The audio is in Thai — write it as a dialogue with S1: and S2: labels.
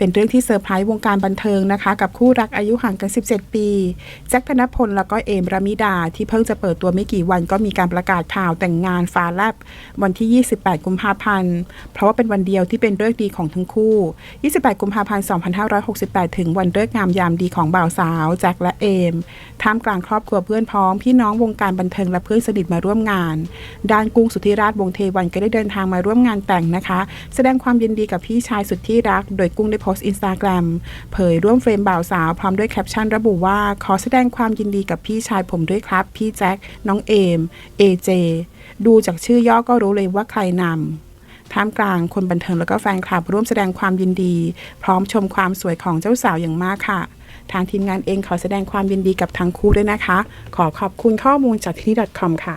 S1: เป็นเรื่องที่เซอร์ไพรส์วงการบันเทิงนะคะ กับคู่รักอายุห่างกัน 17 ปีแจ็คธนพลแล้วก็เอมรามิดา ที่เพิ่งจะเปิดตัวไม่กี่วันก็มีการประกาศข่าวแต่งงานฟ้าแลบวันที่ 28 กุมภาพันธ์ เพราะว่าเป็นวันเดียวที่เป็นเลิกษ์ดีของทั้งคู่ 28 กุมภาพันธ์ 2568 ถึงวันเลิกงามยามดีของบ่าวสาวแจ็คและเอมท่ามกลางครอบครัวเพื่อนพ้องพี่น้องวงการบันเทิงและเพื่อนสนิทมาร่วมงาน ด้านกุ้งสุธิราชวงเทวันก็ได้เดินทางมาร่วมงานแต่งนะคะ แสดงความยินดีกับพี่ชายสุดที่รัก โดยกุ้งได้โพสต์อินสตาแกรมเผยร่วมเฟรมบ่าวสาว พร้อมด้วยแคปชั่นระบุว่าขอแสดงความยินดีกับพี่ชายผมด้วยครับ พี่แจ็ค น้องเอมเอเจดูจากชื่อย่อก็รู้เลยว่าใครนำท่ามกลางคนบันเทิงแล้วก็แฟนคลับ ร่วมแสดงความยินดี พร้อมชมความสวยของเจ้าสาวอย่างมากค่ะทางทีมงานเองขอแสดงความยินดีกับทั้งคู่ด้วยนะคะ ขอขอบคุณข้อมูลจากที่นี่ .com ค่ะ